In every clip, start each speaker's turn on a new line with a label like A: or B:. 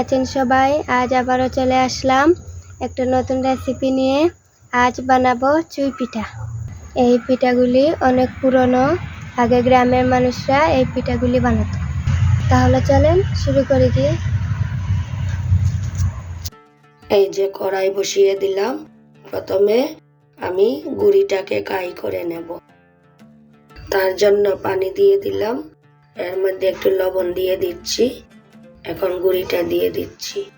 A: আছেন সবাই? আজ আবারও চলে আসলাম একটা নতুন রেসিপি নিয়ে। আজ বানাবো চুই পিঠা। এই পিঠাগুলি অনেক পুরনো, আগে গ্রামের মানুষরা এই পিঠাগুলি বানাতো। তাহলে চলেন শুরু করে দিয়ে
B: এই যে কড়াই বসিয়ে দিলাম। প্রথমে আমি গুড়িটাকে কাই করে নেব। তার জন্য পানি দিয়ে দিলাম। এর মধ্যে একটু লবণ দিয়ে দিচ্ছি। এখন গুড়িটা দিয়ে দিচ্ছি।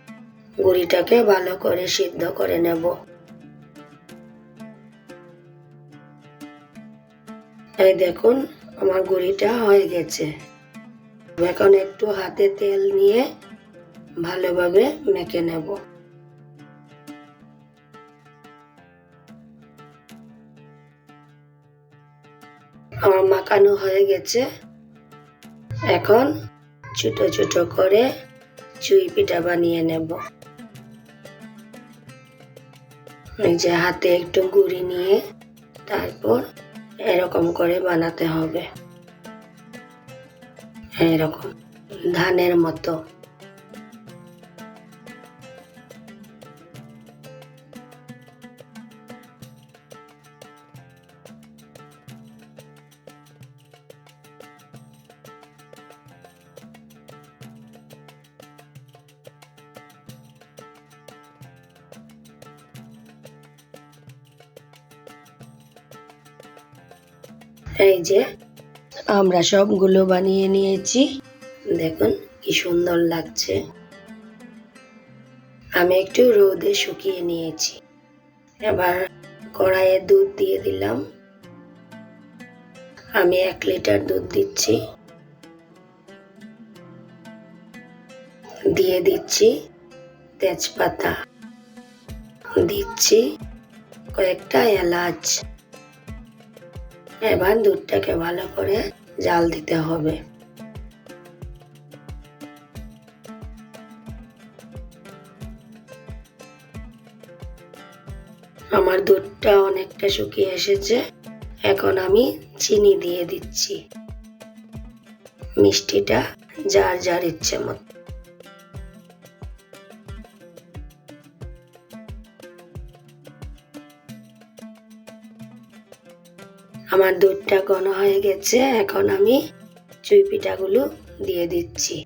B: গুড়িটাকে ভালো করে সিদ্ধ করে নেব। এই দেখুন, আমার গুড়িটা হয়ে গেছে। এখন একটু হাতে তেল নিয়ে ভালোভাবে মেখে নেব। আমার মাখানো হয়ে গেছে। এখন ছোট ছোট করে চুই পিঠা বানিয়ে নেব। এই যে হাতে একটু গুড়ি নিয়ে তারপর এরকম করে বানাতে হবে। এরকম ধানের মতো। এই যে, আমরা সবগুলো বানিয়ে নিয়েছি। দেখুন, কি সুন্দর লাগছে। আমি একটু রোদে শুকিয়ে নিয়েছি। এবার কড়াইয়ে দুধ দিয়ে দিলাম। আমি এক লিটার দুধ দিচ্ছি। দিয়ে দিচ্ছি তেজপাতা। দিচ্ছি কয়েকটা এলাচ। এবার দুধটাকে ভালো করে জাল দিতে হবে। আমার দুধটা অনেকটা শুকিয়ে এসেছে। এখন আমি চিনি দিয়ে দিচ্ছি। মিষ্টিটা যার যার ইচ্ছে মতো। আমার দুধটা ঘন হয়ে গেছে, এখন আমি চুই পিঠাগুলো দিয়ে দিচ্ছি।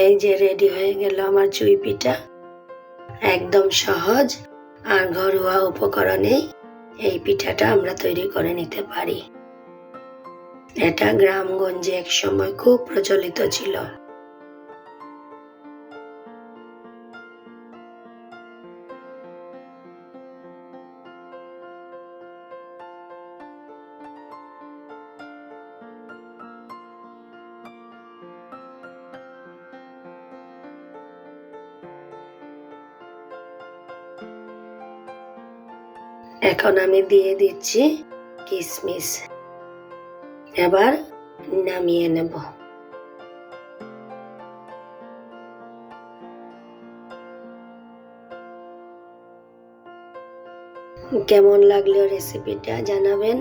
B: এই যে রেডি হয়ে গেল আমার চুই পিঠা একদম সহজ, আর ঘরোয়া উপকরণেই এই পিঠাটা আমরা তৈরি করে নিতে পারি। এটা গ্রামগঞ্জে এক সময় খুব প্রচলিত ছিল। এখন আমি দিয়ে দিচ্ছি কিশমিশ এবার নামিয়ে নেব। কেমন লাগল রেসিপিটা জানাবেন?